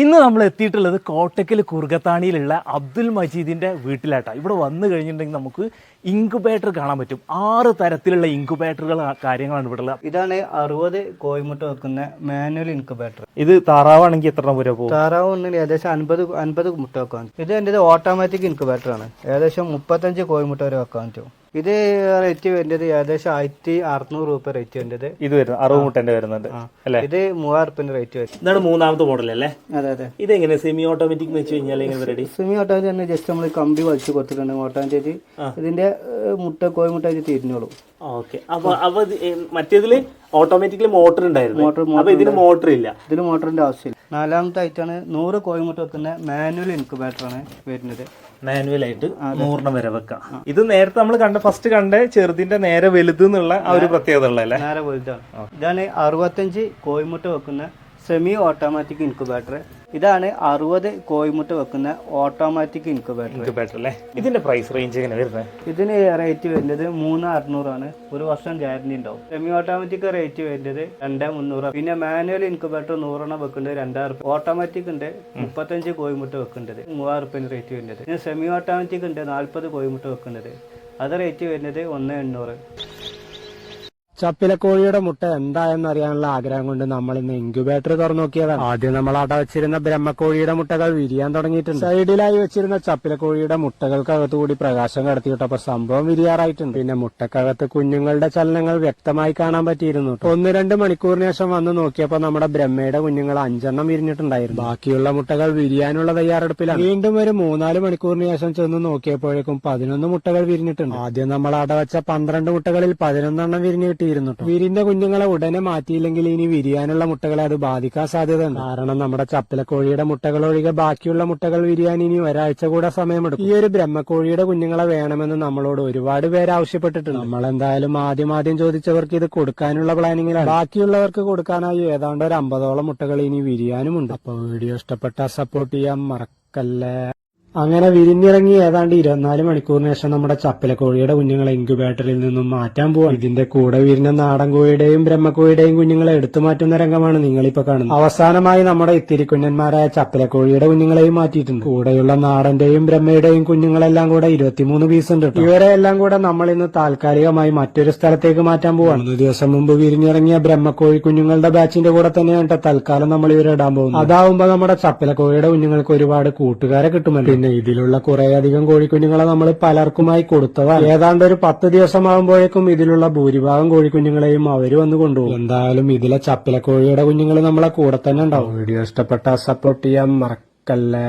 ഇന്ന് നമ്മൾ എത്തിയിട്ടുള്ളത് കോട്ടക്കൽ കുറുകത്താണിയിലുള്ള അബ്ദുൽ മജീദിന്റെ വീട്ടിലായിട്ടാണ് ഇവിടെ വന്നു കഴിഞ്ഞിട്ടുണ്ടെങ്കിൽ നമുക്ക് ഇൻക്യുബേറ്റർ കാണാൻ പറ്റും. ആറ് തരത്തിലുള്ള ഇൻക്യുബേറ്ററുകൾ കാര്യങ്ങളാണ് ഇവിടെ ഉള്ളത്. ഇതാണ് അറുപത് കോഴിമുട്ട വെക്കുന്ന മാനുവൽ ഇൻക്യുബേറ്റർ ഇത് താറാവാണെങ്കിൽ എത്ര വരെ പോകും? താറാവ് ഒന്നിന് ഏകദേശം അൻപത് അൻപത് മുട്ട വെക്കാൻ ഇത് എന്റെ ഓട്ടോമാറ്റിക് ഇൻക്യുബേറ്റർ ആണ്. ഏകദേശം മുപ്പത്തഞ്ച് കോയിമുട്ട വരെ വെക്കാൻ പറ്റും. ഇത് റേറ്റ് വരുന്നത് ഏകദേശം ആയിരത്തി അറുന്നൂറ് രൂപ റേറ്റ് വരുന്നത്. ഇത് വരുന്നത് അറുപത് മുട്ടന്റെ വരുന്നുണ്ട് അല്ലേ? ഇത് മൂവായിരം റുപ്യന്റെ റേറ്റ് വരും. ഇതാണ് മൂന്നാമത്തെ മോഡൽ അല്ലേ? അതെ അതെ. ഇത് എങ്ങനെ സെമി ഓട്ടോമാറ്റിക് വെച്ച് കഴിഞ്ഞാൽ എങ്ങനെ റെഡി സെമി ഓട്ടോമാറ്റിക് തന്നെ ജസ്റ്റ് നമ്മൾ കമ്പി വലിച്ചു കൊടുത്തിട്ടുണ്ട് ഓട്ടോമാറ്റിക് ഇതിന്റെ മുട്ട കോഴിമുട്ട മുട്ട തിരിഞ്ഞോളും. ഓക്കെ. അപ്പൊ അപ്പൊ മറ്റേതിൽ ഓട്ടോമാറ്റിക്കലി മോട്ടർ ഉണ്ടായിരുന്നു. മോട്ടർ ഇതിന് മോട്ടർ ഇല്ല. ഇതിന് മോട്ടറിന്റെ ആവശ്യമില്ല. നാലാമത്തെ ആയിട്ടാണ് നൂറ് കോഴിമുട്ട വെക്കുന്ന മാനുവൽ ഇൻക്യുബേറ്റർ ആണ് വരുന്നത് മാനുവൽ ആയിട്ട് നൂറിന് വരെ വെക്കാം. ഇത് നേരത്തെ നമ്മൾ കണ്ട ഫസ്റ്റ് കണ്ട ചെറുതിന്റെ നേരെ വലുത് എന്നുള്ള ആ ഒരു പ്രത്യേകത ഉള്ളതല്ലേ നേരെ വലുതാണ്. ഇതാണ് അറുപത്തഞ്ച് കോഴിമുട്ട വെക്കുന്ന സെമി ഓട്ടോമാറ്റിക് ഇൻക്യുബേറ്റർ ഇതാണ് അറുപത് കോഴിമുട്ട വെക്കുന്ന ഓട്ടോമാറ്റിക് ഇൻക്യുബേറ്റർ ഇൻക്യുബേറ്റർ അല്ലേ? ഇതിന്റെ പ്രൈസ് റേഞ്ച് എങ്ങനെ വരുന്നത് ഇതിന് റേറ്റ് വരുന്നത് മൂന്ന് അറുന്നൂറാണ് ഒരു വർഷം ഗ്യാരണ്ടി ഉണ്ടാവും. സെമി ഓട്ടോമാറ്റിക് റേറ്റ് വരുന്നത് രണ്ട് മുന്നൂറ്. പിന്നെ മാനുവൽ ഇൻക്യുബേറ്റർ നൂറെണ്ണം വെക്കുന്നത് രണ്ടായിരം ഓട്ടോമാറ്റിക് ഉണ്ട് മുപ്പത്തഞ്ച് കോഴിമുട്ട വെക്കേണ്ടത് മൂവായിരം റുപ്യ റേറ്റ് വരുന്നത്. പിന്നെ സെമി ഓട്ടോമാറ്റിക് ഉണ്ട് നാൽപ്പത് കോഴിമുട്ട വെക്കുന്നത്. അത് റേറ്റ് വരുന്നത് ഒന്ന് എണ്ണൂറ്. ചപ്പിലക്കോഴിയുടെ മുട്ട എന്തായെന്ന് അറിയാനുള്ള ആഗ്രഹം കൊണ്ട് നമ്മൾ ഇന്ന് ഇൻക്യുബേറ്റർ തുറന്നു നോക്കിയതാണ്. ആദ്യം നമ്മൾ അട വെച്ചിരുന്ന ബ്രഹ്മക്കോഴിയുടെ മുട്ടകൾ വിരിയാൻ തുടങ്ങിയിട്ടുണ്ട്. സൈഡിലായി വെച്ചിരുന്ന ചപ്പിലക്കോഴിയുടെ മുട്ടകൾക്കകത്ത് കൂടി പ്രകാശം കടത്തിയിട്ടപ്പോ സംഭവം വിരിയാറായിട്ടുണ്ട്. പിന്നെ മുട്ടക്കകത്ത് കുഞ്ഞുങ്ങളുടെ ചലനങ്ങൾ വ്യക്തമായി കാണാൻ പറ്റിയിരുന്നു. ഒന്ന് രണ്ട് മണിക്കൂറിന് ശേഷം വന്ന് നോക്കിയപ്പോ നമ്മുടെ ബ്രഹ്മയുടെ കുഞ്ഞുങ്ങൾ അഞ്ചെണ്ണം വിരിഞ്ഞിട്ടുണ്ടായിരുന്നു. ബാക്കിയുള്ള മുട്ടകൾ വിരിയാനുള്ള തയ്യാറെടുപ്പിലാണ്. വീണ്ടും ഒരു മൂന്നാൽ മണിക്കൂറിന് ശേഷം ചെന്ന് നോക്കിയപ്പോഴേക്കും പതിനൊന്ന് മുട്ടകൾ വിരിഞ്ഞിട്ടുണ്ട്. ആദ്യം നമ്മൾ അടവച്ച പന്ത്രണ്ട് മുട്ടകളിൽ പതിനൊന്നെണ്ണം വിരിഞ്ഞു കിട്ടിയിരുന്നു ട്ടോ. വിരിഞ്ഞ കുഞ്ഞുങ്ങളെ ഉടനെ മാറ്റിയില്ലെങ്കിൽ ഇനി വിരിയാനുള്ള മുട്ടകളെ അത് ബാധിക്കാൻ സാധ്യതയുണ്ട്. കാരണം നമ്മുടെ ചപ്പിലക്കോഴിയുടെ മുട്ടകൾ ഒഴികെ ബാക്കിയുള്ള മുട്ടകൾ വിരിയാൻ ഇനി ഒരാഴ്ച കൂടെ സമയമെടുക്കും. ഈ ഒരു ബ്രഹ്മക്കോഴിയുടെ കുഞ്ഞുങ്ങളെ വേണമെന്ന് നമ്മളോട് ഒരുപാട് പേര് ആവശ്യപ്പെട്ടിട്ടുണ്ട്. നമ്മൾ എന്തായാലും ആദ്യം ആദ്യം ചോദിച്ചവർക്ക് ഇത് കൊടുക്കാനുള്ള പ്ലാനിങ്ങിലാണ്. ബാക്കിയുള്ളവർക്ക് കൊടുക്കാനായി ഏതാണ്ട് ഒരു അമ്പതോളം മുട്ടകൾ ഇനി വിരിയാനുമുണ്ട്. അപ്പൊ വീഡിയോ ഇഷ്ടപ്പെട്ട സപ്പോർട്ട് ചെയ്യാൻ മറക്കല്ലേ. അങ്ങനെ വിരിഞ്ഞിറങ്ങി ഏതാണ്ട് ഇരുപത്തിനാല് മണിക്കൂറിന് ശേഷം നമ്മുടെ ചപ്പിലക്കോഴിയുടെ കുഞ്ഞുങ്ങളെ ഇൻക്യുബേറ്ററിൽ നിന്നും മാറ്റാൻ പോവാണ്. ഇതിന്റെ കൂടെ വിരിഞ്ഞ നാടൻ കോഴിയുടെയും ബ്രഹ്മക്കോഴിയുടെയും കുഞ്ഞുങ്ങളെ എടുത്തു മാറ്റുന്ന രംഗമാണ് നിങ്ങളിപ്പോ കാണുന്നത്. അവസാനമായി നമ്മുടെ ഇത്തിരി കുഞ്ഞന്മാരായ ചപ്പിലക്കോഴിയുടെ കുഞ്ഞുങ്ങളെയും മാറ്റിയിട്ടുണ്ട്. കൂടെയുള്ള നാടന്റെയും ബ്രഹ്മയുടെയും കുഞ്ഞുങ്ങളെല്ലാം കൂടെ ഇരുപത്തിമൂന്ന് പീസ് ഉണ്ട് ഇവരെ എല്ലാം കൂടെ നമ്മൾ ഇന്ന് താൽക്കാലികമായി മറ്റൊരു സ്ഥലത്തേക്ക് മാറ്റാൻ പോവാണ്. മൂന്ന് ദിവസം മുമ്പ് വിരിഞ്ഞിറങ്ങിയ ബ്രഹ്മക്കോഴി കുഞ്ഞുങ്ങളുടെ ബാച്ചിന്റെ കൂടെ തന്നെയാണ് തൽക്കാലം നമ്മൾ ഇവരെ ഇടാൻ പോകുന്നത്. അതാവുമ്പോ നമ്മുടെ ചപ്പിലക്കോഴിയുടെ കുഞ്ഞുങ്ങൾക്ക് ഒരുപാട് കൂട്ടുകാരെ കിട്ടുമല്ലോ. പിന്നെ ഇതിലുള്ള കുറേയധികം കോഴിക്കുഞ്ഞുങ്ങളെ നമ്മൾ പലർക്കുമായി കൊടുത്തതാണ്. ഏതാണ്ട് ഒരു പത്ത് ദിവസമാകുമ്പോഴേക്കും ഇതിലുള്ള ഭൂരിഭാഗം കോഴിക്കുഞ്ഞുങ്ങളെയും അവർ വന്ന് കൊണ്ടുപോകും. എന്തായാലും ഇതിലെ ചപ്പിലക്കോഴിയുടെ കുഞ്ഞുങ്ങൾ നമ്മളെ കൂടെ തന്നെ ഉണ്ടാവും. വീഡിയോ ഇഷ്ടപ്പെട്ട സപ്പോർട്ട് ചെയ്യാൻ മറക്കല്ലേ.